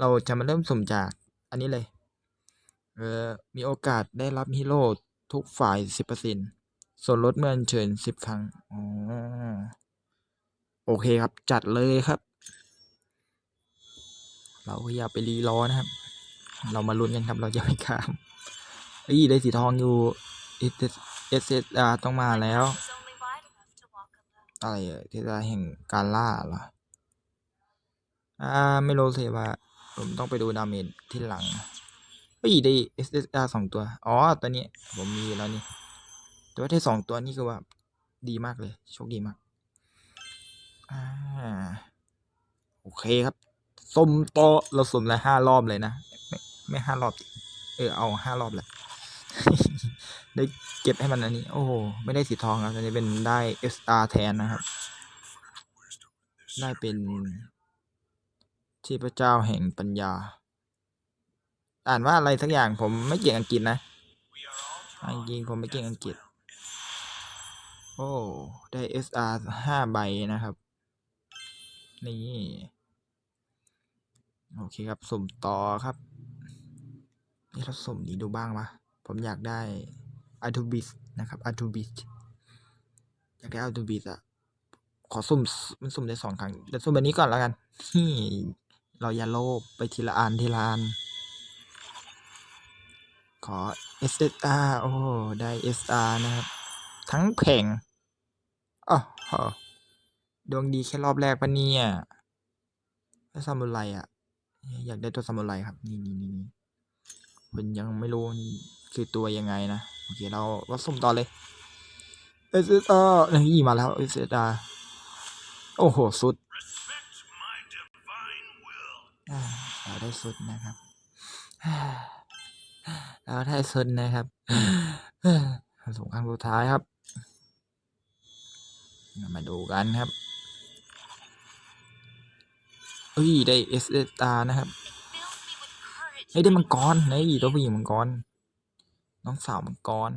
เราจะมาเริ่มสุ่มจากอันนี้เลย เออมีโอกาสได้รับฮีโร่ทุกฝ่ายสิบเปอร์เซ็นส่วนลดเมื่ออัญเชิญสิบครั้งอ๋อโอเคครับ จัดเลยครับ เราก็อย่าไปรีรอนะครับ เรามาลุ้นกันครับ เราจะไม่ข้ามอ้ได้สีทองอยู่เอสเอสอาต้องมาแล้วอะไรเอ่ยเทศกาลแห่งการล่าเหรอ อ่า ไม่รู้สิว่า ผมต้องไปดูดาเมจที่หลังเฮ้ยได้ SSR สองตัว อ๋อ ตัวนี้ผมมีแล้วนี่ แต่ว่าได้สองตัวนี่คือว่าดีมากเลย โชคดีมาก อ่า โอเคครับสุ่มโตเราสมละห้ารอบเลยนะ ไม่ไม่ห้ารอบดิเออ เอาห้ารอบแหละ ได้เก็บให้มันอันนี้ โอ้โห ไม่ได้สีทองครับอันนี้เป็นได้ SR แทนนะครับ ได้เป็น ที่พระเจ้าแห่งปัญญา อ่านว่าอะไรสักอย่างผมไม่เก่งอังกฤษนะอ่านจริงผมไม่เก่งอังกฤษ โอ้ ได้ SR ห้าใบนะครับ นี่ โอเคครับสุ่มต่อครับนี่เราสุ่มนี้ดูบ้างวะผมอยากได้อาทูบิสนะครับอาทูบิสอยากได้อาทูบิสอะขอสุ่มมันสุ่มได้สองครั้งเดี๋ยวสุ่มแบบนี้ก่อนแล้วกันนี่ เราอย่าโลภไปทีละอันทีละอันขอ SSR โอ้ ได้ SR นะครับ ทั้งแผงอ๋อดวงดีแค่รอบแรกปะเนี่ยแล้วซามูไรอะ อยากได้ตัวซามูไรครับ นี่นี่นี่ผมยังไม่รู้คือตัวยังไงนะ โอเค เราเราสุ่มต่อเลย SSR นี่มาแล้ว SSR โอ้โห สุด เราได้สุดนะครับเราได้สุดนะครับสงครั้งสุดท้ายครับมาดูกันครับเอ้ยได้ SSR นะครับเฮ้ยได้มังกรเฮ้ยตัวผู้หญิงมังกร น้องสาวมังกร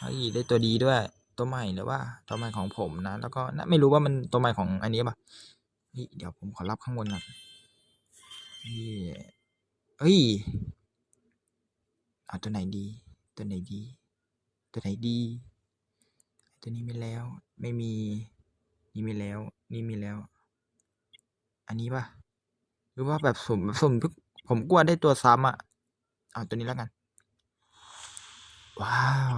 เฮ้ยได้ตัวดีด้วย ตัวใหม่หรือว่า ตัวใหม่ของผมนะ แล้วก็นะไม่รู้ว่ามันตัวใหม่ของอันนี้ป่ะเฮ้ยเดี๋ยวผมขอรับข้างบนก่อน นี่เฮ้ย เอาตัวไหนดี ตัวไหนดี ตัวไหนดี ตัวนี้ไม่แล้ว ไม่มี นี่มีแล้ว นี่มีแล้ว อันนี้ป่ะหรือว่าแบบสุ่มแบบสุ่มทุกผมกลัวได้ตัวซ้ำอะเอาตัวนี้แล้วกัน ว้าว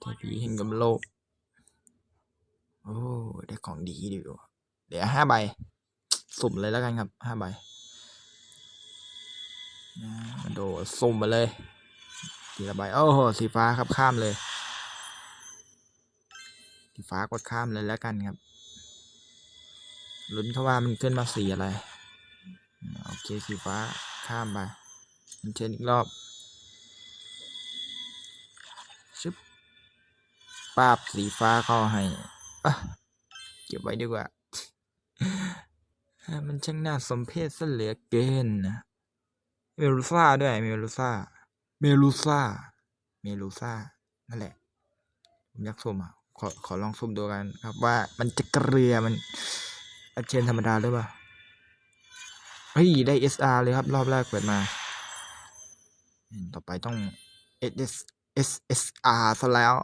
เทพีแห่งกำโลก โอ้ ได้ของดีดีกว่าเดี๋ยวห้าใบ สุ่มเลยแล้วกันครับห้าใบนะมาโดดสุ่มมาเลยทีละใบโอ้โหสีฟ้าครับข้ามเลย สีฟ้ากดข้ามเลยแล้วกันครับลุ้นเขาว่ามันขึ้นมาสีอะไรโอเคสีฟ้าข้ามไปมันเชิญอีกรอบชึบปาบสีฟ้าเข้าให้อะเก็บไว้ดีกว่า มันช่างน่าสมเพชซะเหลือเกินนะ เมลูซ่าด้วยเมลูซ่า เมลูซ่า เมลูซ่า นั่นแหละ ผมอยากสุ่มอะ ขอขอลองสุ่มดูกันครับว่ามันจะเกลือมันอาเชนธรรมดาหรือเปล่า เฮ้ย ได้ SR เลยครับ รอบแรกเปิดมา ต่อไปต้อง SS SSR ซะแล้ว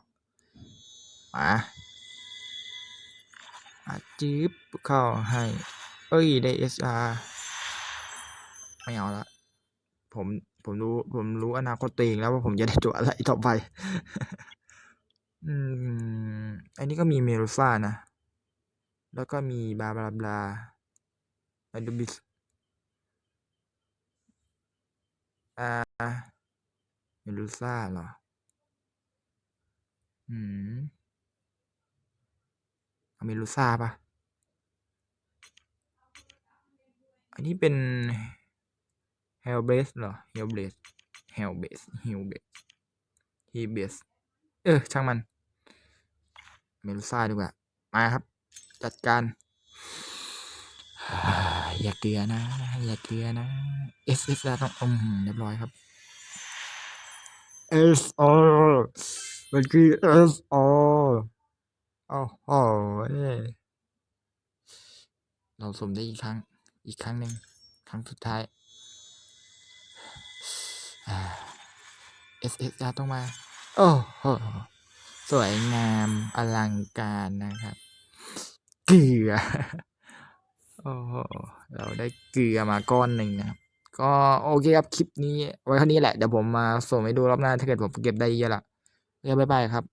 มาอาจืบเข้าให้ เอ้ยได้ SR ไม่เอาละ ผมผมรู้ ผมรู้อนาคตตัวเองแล้วว่าผมจะได้ตัวอะไรต่อไป อืม อันนี้ก็มีเมลูซ่านะ แล้วก็มีบลาบลาบลาอะดูบิสอ่าเมลูซ่าเหรอ อืมเอาเมลูซ่าปะ อันนี้เป็น Hellblade เหรอ Hellblade Hellblade Hellblade Hellblade เออ ช่างมัน เมลูซ่าดีกว่า มาครับ จัดการอย่าเกลือนะ อย่าเกลือนะ S S ต้องอมเรียบร้อยครับ S O มันคือ S O โอ้โหเราสมได้อีกครั้ง อีกครั้งหนึ่งครั้งสุดท้าย SSR ต้องมา โอ้โห สวยงามอลังการนะครับ เกลือ โอ้โห เราได้เกลือมาก้อนหนึ่งนะครับ ก็โอเคครับ คลิปนี้ ไว้เท่านี้แหละ เดี๋ยวผมมาส่งให้ดูรอบหน้า ถ้าเกิดผมเก็บได้เยอะละเคบ๊ายบายครับ